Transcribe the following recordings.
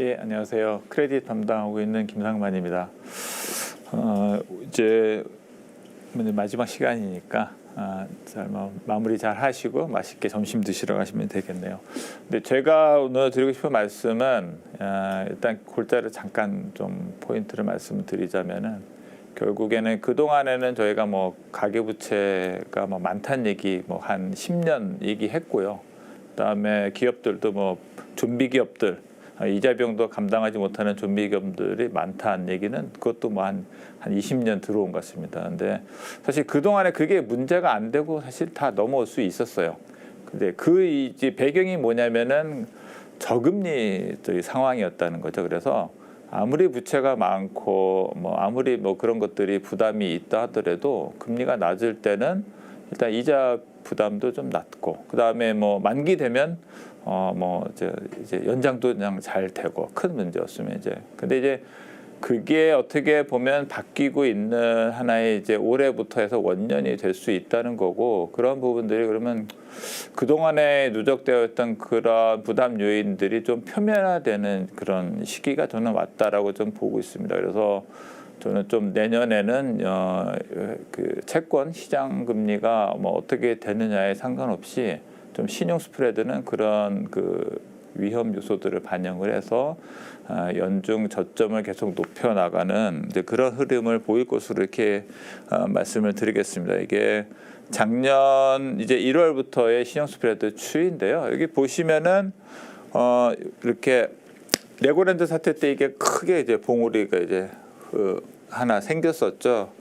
예, 안녕하세요. 크레딧 담당하고 있는 김상만입니다. 어, 이제 마지막 시간이니까 아, 잘 마, 마무리 잘 하시고 맛있게 점심 드시러 가시면 되겠네요. 근데 제가 오늘 드리고 싶은 말씀은 아, 일단 골자를 잠깐 좀 포인트를 말씀드리자면은 결국에는 그 동안에는 저희가 뭐 가계부채가 뭐 많다는 얘기 뭐 한 10년 얘기했고요. 그다음에 기업들도 뭐 좀비 기업들 아, 이자 비용도 감당하지 못하는 좀비 기업들이 많다는 얘기는 그것도 뭐한 한 20년 들어온 것 같습니다. 근데 사실 그 동안에 그게 문제가 안 되고 사실 다 넘어올 수 있었어요. 근데 그 이제 배경이 뭐냐면은 저금리 상황이었다는 거죠. 그래서 아무리 부채가 많고 뭐 아무리 뭐 그런 것들이 부담이 있다 하더라도 금리가 낮을 때는 일단 이자 부담도 좀 낮고 그 다음에 뭐 만기 되면 어뭐 이제 이제 연장도 그냥 잘 되고 큰 문제였으면 이제 근데 이제 그게 어떻게 보면 바뀌고 있는 하나의 이제 올해부터 해서 원년이 될 수 있다는 거고 그런 부분들이 그러면 그 동안에 누적되어 있던 그런 부담 요인들이 좀 표면화되는 그런 시기가 저는 왔다라고 좀 보고 있습니다. 그래서 저는 좀 내년에는 어, 그 채권 시장 금리가 뭐 어떻게 되느냐에 상관없이 좀 신용 스프레드는 그런 그 위험 요소들을 반영을 해서 아, 연중 저점을 계속 높여 나가는 이제 그런 흐름을 보일 것으로 이렇게 어, 말씀을 드리겠습니다. 이게 작년 이제 1월부터의 신용 스프레드 추이인데요. 여기 보시면은 어 이렇게 레고랜드 사태 때 이게 크게 이제 봉우리가 이제 그 하나 생겼었죠.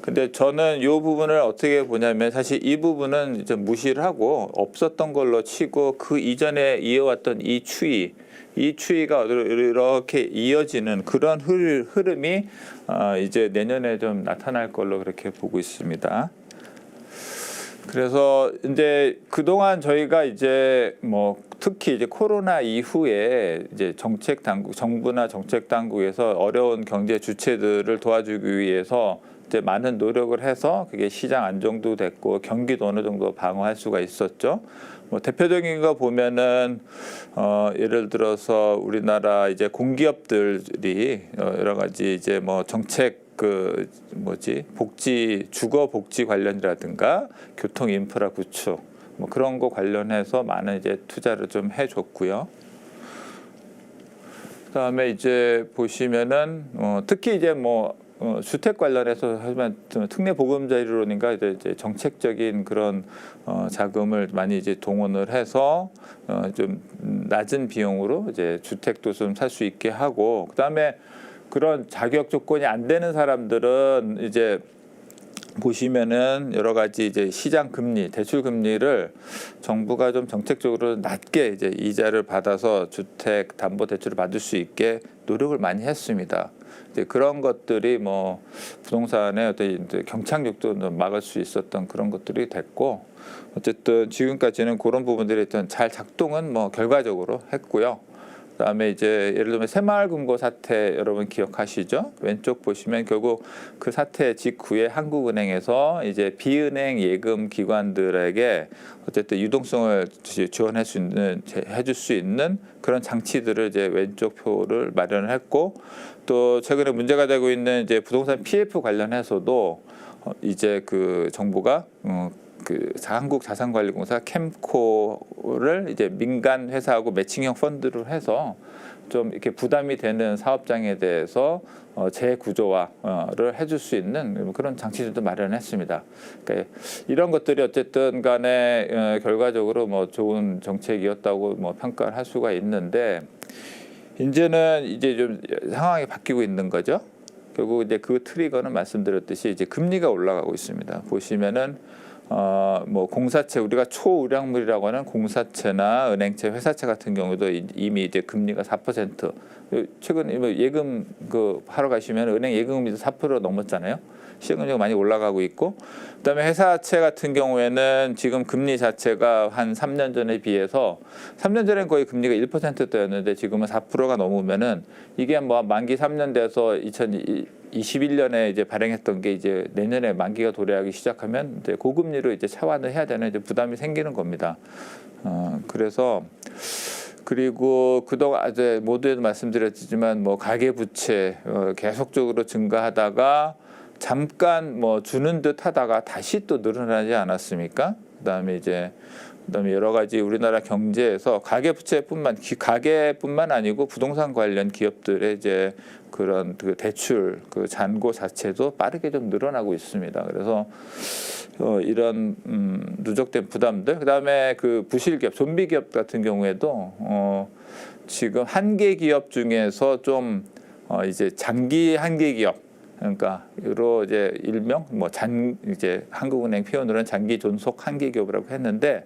근데 저는 이 부분을 어떻게 보냐면 사실 이 부분은 이제 무시를 하고 없었던 걸로 치고 그 이전에 이어왔던 이 추이 이 추이가 이렇게 이어지는 그런 흐- 흐름이 어, 이제 내년에 좀 나타날 걸로 그렇게 보고 있습니다. 그래서 이제 그동안 저희가 이제 뭐 특히 이제 코로나 이후에 이제 정책 당국 정부나 정책 당국에서 어려운 경제 주체들을 도와주기 위해서 이제 많은 노력을 해서 그게 시장 안정도 됐고 경기도 어느 정도 방어할 수가 있었죠. 뭐 대표적인 거 보면은 어 예를 들어서 우리나라 이제 공기업들이 어 여러 가지 이제 뭐 정책 그 뭐지 복지 주거 복지 관련이라든가 교통 인프라 구축 뭐 그런 거 관련해서 많은 이제 투자를 좀 해줬고요. 그다음에 이제 보시면은 어, 특히 이제 뭐 어, 주택 관련해서 하지만 좀 특례 보금자리론인가 이제, 이제 정책적인 그런 어, 자금을 많이 이제 동원을 해서 어, 좀 낮은 비용으로 이제 주택도 좀 살 수 있게 하고 그다음에 그런 자격 조건이 안 되는 사람들은 이제 보시면은 여러 가지 이제 시장 금리, 대출 금리를 정부가 좀 정책적으로 낮게 이제 이자를 받아서 주택 담보 대출을 받을 수 있게 노력을 많이 했습니다. 이제 그런 것들이 뭐 부동산의 어떤 이제 경착륙도 좀 막을 수 있었던 그런 것들이 됐고 어쨌든 지금까지는 그런 부분들이 일단 잘 작동은 뭐 결과적으로 했고요. 그다음에 이제 예를 들면 새마을금고 사태 여러분 기억하시죠? 왼쪽 보시면 결국 그 사태 직후에 한국은행에서 이제 비은행 예금 기관들에게 어쨌든 유동성을 지원할 수 있는 해줄 수 있는 그런 장치들을 이제 왼쪽 표를 마련을 했고 또 최근에 문제가 되고 있는 이제 부동산 PF 관련해서도 어, 이제 그 정부가 어, 그 한국 자산관리공사 캠코를 이제 민간 회사하고 매칭형 펀드를 해서 좀 이렇게 부담이 되는 사업장에 대해서 어, 재구조화를 해줄 수 있는 그런 장치들도 마련했습니다. 그러니까 이런 것들이 어쨌든 간에 어, 결과적으로 뭐 좋은 정책이었다고 뭐 평가를 할 수가 있는데 이제는 이제 좀 상황이 바뀌고 있는 거죠. 결국 이제 그 트리거는 말씀드렸듯이 이제 금리가 올라가고 있습니다. 보시면은 어, 뭐 공사채 우리가 초우량물이라고 하는 공사채나 은행채, 회사채 같은 경우도 이- 이미 이제 금리가 4% 최근 뭐 예금 그 하러 가시면 은행 예금금리도 4% 넘었잖아요. 시행금리가 많이 올라가고 있고 그다음에 회사채 같은 경우에는 지금 금리 자체가 한 3년 전에 비해서 3년 전엔 거의 금리가 1%대였는데 지금은 4%가 넘으면은 이게 뭐 만기 3년 돼서 2021년에 이제 발행했던 게 이제 내년에 만기가 도래하기 시작하면 이제 고금리로 이제 차환을 해야 되는 이제 부담이 생기는 겁니다. 어, 그래서 그리고 그동안 이제 모두에도 말씀드렸지만 뭐 가계 부채 어, 계속적으로 증가하다가 잠깐 뭐 주는 듯 하다가 다시 또 늘어나지 않았습니까? 그다음에 이제 그다음에 여러 가지 우리나라 경제에서 가계 부채뿐만 기- 가계뿐만 아니고 부동산 관련 기업들의 이제 그런 그 대출 그 잔고 자체도 빠르게 좀 늘어나고 있습니다. 그래서 어, 이런 음, 누적된 부담들 그다음에 그 부실 기업 좀비 기업 같은 경우에도 어, 지금 한계 기업 중에서 좀 어, 이제 장기 한계 기업 그러니까 유로 이제 일명 뭐 잔 이제 한국은행 표현으로는 장기 존속 한계 기업이라고 했는데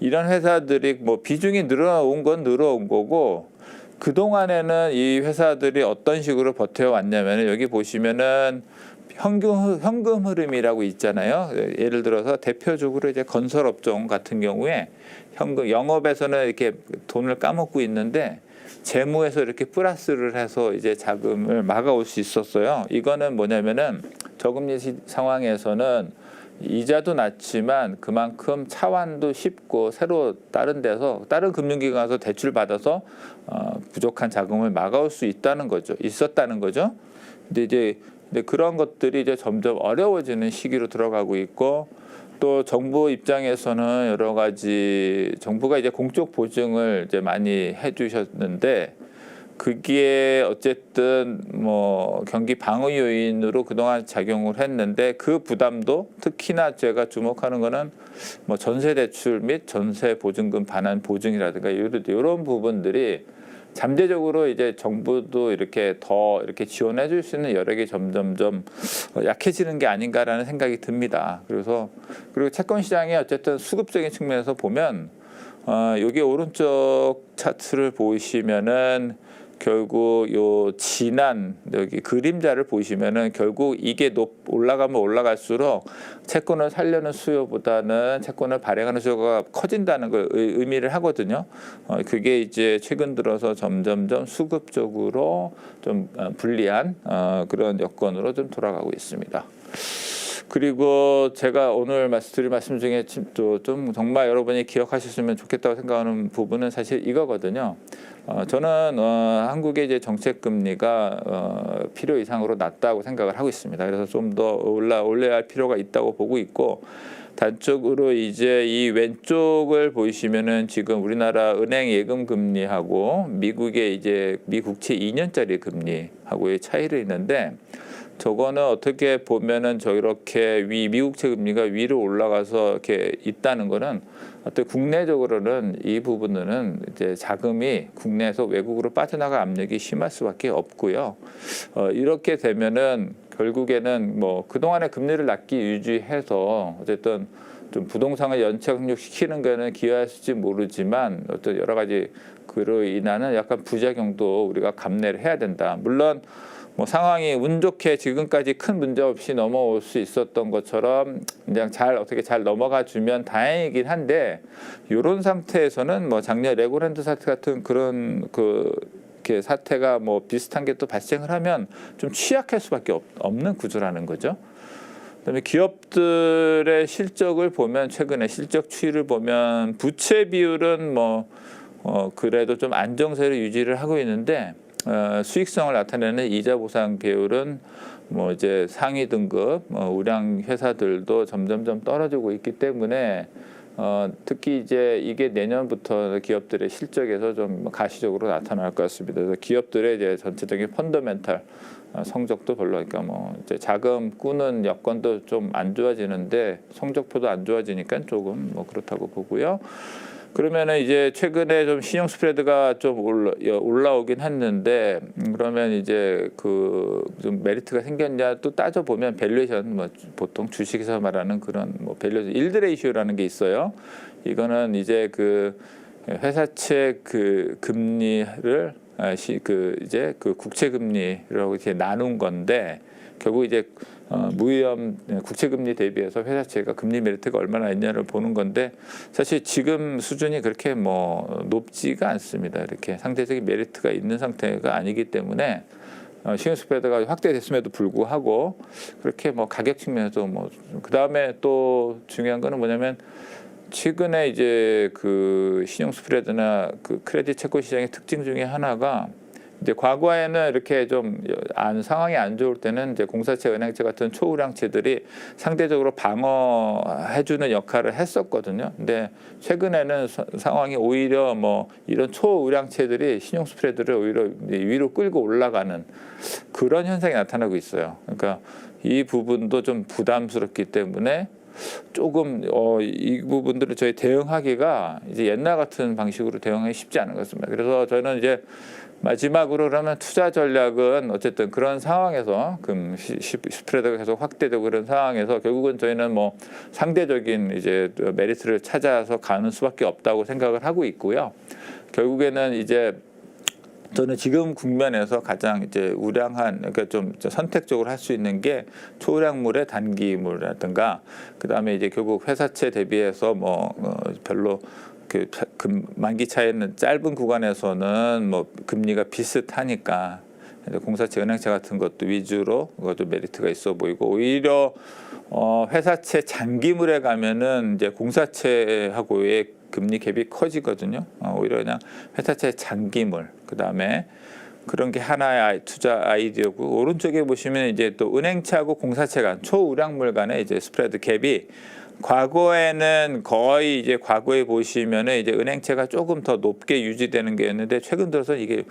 이런 회사들이 뭐 비중이 늘어온 건 늘어온 거고 그 동안에는 이 회사들이 어떤 식으로 버텨왔냐면은 여기 보시면은 현금 현금 흐름이라고 있잖아요. 예를 들어서 대표적으로 이제 건설 업종 같은 경우에 현금 영업에서는 이렇게 돈을 까먹고 있는데 재무에서 이렇게 플러스를 해서 이제 자금을 막아올 수 있었어요. 이거는 뭐냐면은 저금리 시- 상황에서는 이자도 낮지만 그만큼 차환도 쉽고 새로 다른 데서 다른 금융기관 가서 대출 받아서 어, 부족한 자금을 막아올 수 있다는 거죠. 있었다는 거죠. 근데 이제 근데 그런 것들이 이제 점점 어려워지는 시기로 들어가고 있고 또 정부 입장에서는 여러 가지 정부가 이제 공적 보증을 이제 많이 해주셨는데 그게 어쨌든 뭐 경기 방어 요인으로 그동안 작용을 했는데 그 부담도 특히나 제가 주목하는 거는 뭐 전세 대출 및 전세 보증금 반환 보증이라든가 이런 부분들이 잠재적으로 이제 정부도 이렇게 더 이렇게 지원해 줄 수 있는 여력이 점점점 약해지는 게 아닌가라는 생각이 듭니다. 그래서 그리고 채권 시장이 어쨌든 수급적인 측면에서 보면 어, 여기 오른쪽 차트를 보시면은 결국 요 진한 여기 그림자를 보시면은 결국 이게 높 올라가면 올라갈수록 채권을 살려는 수요보다는 채권을 발행하는 수요가 커진다는 걸 의- 의미를 하거든요. 어, 그게 이제 최근 들어서 점점점 수급적으로 좀 어, 불리한 어, 그런 여건으로 좀 돌아가고 있습니다. 그리고 제가 오늘 말씀드릴 말씀 중에 좀- 또좀 정말 여러분이 기억하셨으면 좋겠다고 생각하는 부분은 사실 이거거든요. 어, 저는 어, 한국의 이제 정책 금리가 어, 필요 이상으로 낮다고 생각을 하고 있습니다. 그래서 좀 더 올라 올려야 할 필요가 있다고 보고 있고 단적으로 이제 이 왼쪽을 보시면은 지금 우리나라 은행 예금 금리하고 미국의 이제 미 국채 2년짜리 금리하고의 차이를 있는데 저거는 어떻게 보면은 저렇게 위 미국채 금리가 위로 올라가서 이렇게 있다는 거는 어떤 국내적으로는 이 부분은 이제 자금이 국내에서 외국으로 빠져나갈 압력이 심할 수밖에 없고요. 어, 이렇게 되면은 결국에는 뭐 그동안의 금리를 낮게 유지해서 어쨌든 좀 부동산을 연착륙시키는 거는 기여했을지 모르지만 어떤 여러 가지 그로 인하는 약간 부작용도 우리가 감내를 해야 된다. 물론 뭐 상황이 운 좋게 지금까지 큰 문제 없이 넘어올 수 있었던 것처럼 그냥 잘 어떻게 잘 넘어가 주면 다행이긴 한데 이런 상태에서는 뭐 작년 레고랜드 사태 같은 그런 그 이렇게 사태가 뭐 비슷한 게 또 발생을 하면 좀 취약할 수밖에 없, 없는 구조라는 거죠. 그다음에 기업들의 실적을 보면 최근에 실적 추이를 보면 부채 비율은 뭐 어, 그래도 좀 안정세를 유지를 하고 있는데 어, 수익성을 나타내는 이자 보상 비율은 뭐 이제 상위 등급 어, 우량 회사들도 점점점 떨어지고 있기 때문에 어, 특히 이제 이게 내년부터 기업들의 실적에서 좀 가시적으로 나타날 것 같습니다. 그래서 기업들의 이제 전체적인 펀더멘탈 어, 성적도 별로 그러니까 뭐 이제 자금 꾸는 여건도 좀 안 좋아지는데 성적표도 안 좋아지니까 조금 뭐 그렇다고 보고요. 그러면은 이제 최근에 좀 신용 스프레드가 좀 올라, 올라오긴 했는데 음, 그러면 이제 그 좀 메리트가 생겼냐 또 따져 보면 밸류에이션 뭐 보통 주식에서 말하는 그런 뭐 밸류에이션 일드 레이시오라는 게 있어요. 이거는 이제 그 회사채 그 금리를 아, 시, 그 이제 그 국채 금리라고 이렇게 나눈 건데 결국 이제 어, 무위험 국채 금리 대비해서 회사채가 금리 메리트가 얼마나 있냐를 보는 건데 사실 지금 수준이 그렇게 뭐 높지가 않습니다. 이렇게 상대적인 메리트가 있는 상태가 아니기 때문에 어, 신용 스프레드가 확대됐음에도 불구하고 그렇게 뭐 가격 측면에서 뭐 그 다음에 또 중요한 거는 뭐냐면 최근에 이제 그 신용 스프레드나 그 크레딧 채권 시장의 특징 중에 하나가 이제 과거에는 이렇게 좀 안 상황이 안 좋을 때는 이제 공사채, 은행채 같은 초우량채들이 상대적으로 방어해주는 역할을 했었거든요. 근데 최근에는 사- 상황이 오히려 뭐 이런 초우량채들이 신용 스프레드를 오히려 위로 끌고 올라가는 그런 현상이 나타나고 있어요. 그러니까 이 부분도 좀 부담스럽기 때문에 조금 어, 이 부분들을 저희 대응하기가 이제 옛날 같은 방식으로 대응하기 쉽지 않은 것 같습니다. 그래서 저는 이제 마지막으로 그러면 투자 전략은 어쨌든 그런 상황에서 금 스프레드가 계속 확대되고 그런 상황에서 결국은 저희는 뭐 상대적인 이제 메리트를 찾아서 가는 수밖에 없다고 생각을 하고 있고요. 결국에는 이제 저는 지금 국면에서 가장 이제 우량한 그러니까 좀 선택적으로 할 수 있는 게 초량물의 단기물이라든가 그다음에 이제 결국 회사채 대비해서 뭐 어, 별로 그 금- 만기 차이는 짧은 구간에서는 뭐 금리가 비슷하니까 공사채, 은행채 같은 것도 위주로 그것도 메리트가 있어 보이고 오히려 어 회사채 장기물에 가면은 이제 공사채하고의 금리 갭이 커지거든요. 어, 오히려 그냥 회사채 장기물 그다음에 그런 게 하나의 투자 아이디어고 오른쪽에 보시면 이제 또 은행채하고 공사채 간 초우량물 간의 이제 스프레드 갭이 과거에는 거의 이제 과거에 보시면은 이제 은행채가 조금 더 높게 유지되는 게 있는데 최근 들어서 이게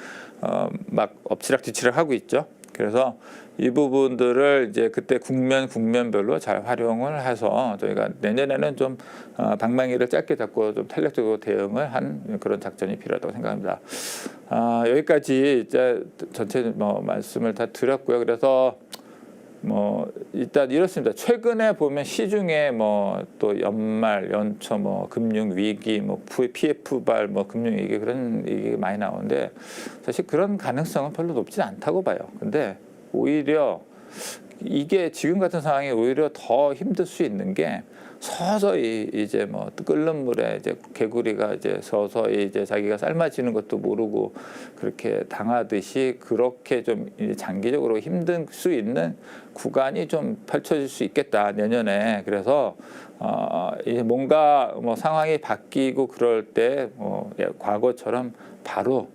어 막 엎치락뒤치락 하고 있죠. 그래서 이 부분들을 이제 그때 국면 국면별로 잘 활용을 해서 저희가 내년에는 좀 어, 방망이를 짧게 잡고 좀 탄력적으로 대응을 한 그런 작전이 필요하다고 생각합니다. 아, 여기까지 이제 전체 뭐 말씀을 다 드렸고요. 그래서 뭐 일단 이렇습니다. 최근에 보면 시중에 뭐 또 연말 연초 뭐 금융 위기 뭐 PF발 뭐 금융 위기 그런 얘기 많이 나오는데 사실 그런 가능성은 별로 높지 않다고 봐요. 근데 오히려 이게 지금 같은 상황이 오히려 더 힘들 수 있는 게 서서히 이제 뭐 끓는 물에 이제 개구리가 이제 서서히 이제 자기가 삶아지는 것도 모르고 그렇게 당하듯이 그렇게 좀 장기적으로 힘든 수 있는 구간이 좀 펼쳐질 수 있겠다 내년에. 그래서 어 이제 뭔가 뭐 상황이 바뀌고 그럴 때뭐 과거처럼 바로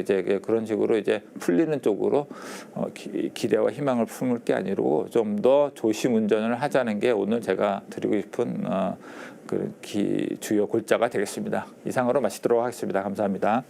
이제 그런 식으로 이제 풀리는 쪽으로 어, 기, 기대와 희망을 품을 게 아니고 좀 더 조심 운전을 하자는 게 오늘 제가 드리고 싶은 어, 그 기, 주요 골자가 되겠습니다. 이상으로 마치도록 하겠습니다. 감사합니다.